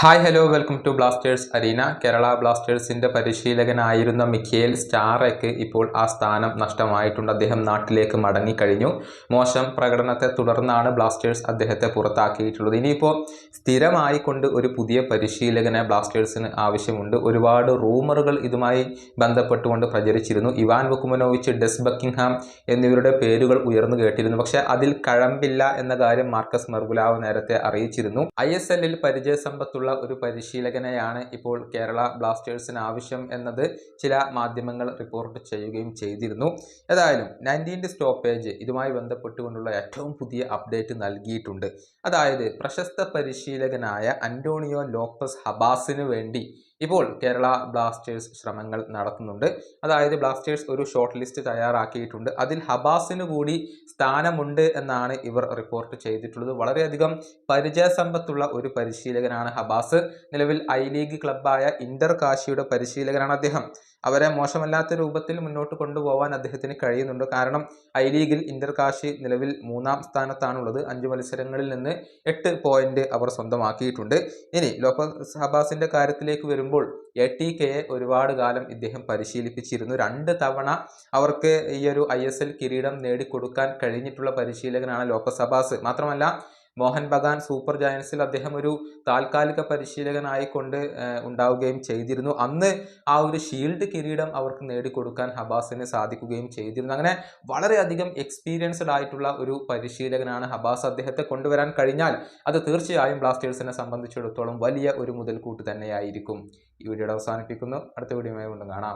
Hi hello welcome to Blasters arena Kerala ബ്ലാസ്റ്റേഴ്സിന്റെ പരിശീലകനായിരുന്ന മിഖേൽ സ്റ്റാറയ്ക്ക് ഇപ്പോൾ ആ സ്ഥാനം നഷ്ടമായിട്ടുണ്ട്. അദ്ദേഹം നാട്ടിലേക്ക് മടങ്ങിക്കഴിഞ്ഞു. മോശം പ്രകടനത്തെ തുടർന്നാണ് ബ്ലാസ്റ്റേഴ്സ് അദ്ദേഹത്തെ പുറത്താക്കിയിട്ടുള്ളത്. ഇനിയിപ്പോൾ സ്ഥിരമായി കൊണ്ട് ഒരു പുതിയ പരിശീലകനെ ബ്ലാസ്റ്റേഴ്സിന് ആവശ്യമുണ്ട്. ഒരുപാട് റൂമറുകൾ ഇതുമായി ബന്ധപ്പെട്ടുകൊണ്ട് പ്രചരിച്ചിരുന്നു. ഇവാൻ വുക്കുമനോവിച്ച് ഡെസ് ബക്കിംഗ്ഹാം എന്നിവരുടെ പേരുകൾ ഉയർന്നു കേട്ടിരുന്നു. പക്ഷേ അതിൽ കഴമ്പില്ല എന്ന കാര്യം മാർക്കസ് മെർഗുലാവ് നേരത്തെ അറിയിച്ചിരുന്നു. ഐ എസ് എല്ലിൽ ഒരു പരിശീലകനെയാണ് ഇപ്പോൾ കേരള ബ്ലാസ്റ്റേഴ്സിന് ആവശ്യം എന്നത് ചില മാധ്യമങ്ങൾ റിപ്പോർട്ട് ചെയ്യുകയും ചെയ്തിരുന്നു. ഏതായാലും നയന്റീന്റെ സ്റ്റോപ്പേജ് ഇതുമായി ബന്ധപ്പെട്ടുകൊണ്ടുള്ള ഏറ്റവും പുതിയ അപ്ഡേറ്റ് നൽകിയിട്ടുണ്ട്. അതായത് പ്രശസ്ത പരിശീലകനായ അന്റോണിയോ ലോപ്പസ് ഹബാസിന് വേണ്ടി ഇപ്പോൾ കേരള ബ്ലാസ്റ്റേഴ്സ് ശ്രമങ്ങൾ നടത്തുന്നുണ്ട്. അതായത് ബ്ലാസ്റ്റേഴ്സ് ഒരു ഷോർട്ട് ലിസ്റ്റ് തയ്യാറാക്കിയിട്ടുണ്ട്. അതിൽ ഹബാസിന് കൂടി സ്ഥാനമുണ്ട് എന്നാണ് ഇവർ റിപ്പോർട്ട് ചെയ്തിട്ടുള്ളത്. വളരെയധികം പരിചയസമ്പത്തുള്ള ഒരു പരിശീലകനാണ് ഹബാസ്. നിലവിൽ ഐ ലീഗ് ക്ലബ്ബായ ഇന്റർ കാശിയുടെ പരിശീലകനാണ് അദ്ദേഹം. അവരെ മോശമല്ലാത്ത രൂപത്തിൽ മുന്നോട്ട് കൊണ്ടുപോകാൻ അദ്ദേഹത്തിന് കഴിയുന്നുണ്ട്. കാരണം ഐ ലീഗിൽ ഇന്റർ കാശി നിലവിൽ മൂന്നാം സ്ഥാനത്താണുള്ളത്. അഞ്ച് മത്സരങ്ങളിൽ നിന്ന് എട്ട് പോയിന്റ് അവർ സ്വന്തമാക്കിയിട്ടുണ്ട്. ഇനി ലോപ്പസ് ഹബാസിന്റെ കാര്യത്തിലേക്ക് വരുമ്പോൾ എ ടി കെയെ ഒരുപാട് കാലം ഇദ്ദേഹം പരിശീലിപ്പിച്ചിരുന്നു. രണ്ട് തവണ അവർക്ക് ഈ ഒരു ഐ എസ് എൽ കിരീടം നേടിക്കൊടുക്കാൻ കഴിഞ്ഞിട്ടുള്ള പരിശീലകനാണ് ഹബാസ് മാത്രമല്ല മോഹൻ ബഗാൻ സൂപ്പർ ജയൻസിൽ അദ്ദേഹം ഒരു താൽക്കാലിക പരിശീലകനായിക്കൊണ്ട് ഉണ്ടാവുകയും ചെയ്തിരുന്നു. അന്ന് ആ ഒരു ഷീൽഡ് കിരീടം അവർക്ക് നേടിക്കൊടുക്കാൻ ഹബാസിന് സാധിക്കുകയും ചെയ്തിരുന്നു. അങ്ങനെ വളരെയധികം എക്സ്പീരിയൻസ്ഡ് ആയിട്ടുള്ള ഒരു പരിശീലകനാണ് ഹബാസ് അദ്ദേഹത്തെ കൊണ്ടുവരാൻ കഴിഞ്ഞാൽ അത് തീർച്ചയായും ബ്ലാസ്റ്റേഴ്സിനെ സംബന്ധിച്ചിടത്തോളം വലിയ ഒരു മുതൽക്കൂട്ട് തന്നെയായിരിക്കും. ഈ വീഡിയോയുടെ അവസാനിപ്പിക്കുന്നു. അടുത്ത വീഡിയോയുമായി വീണ്ടും കാണാം.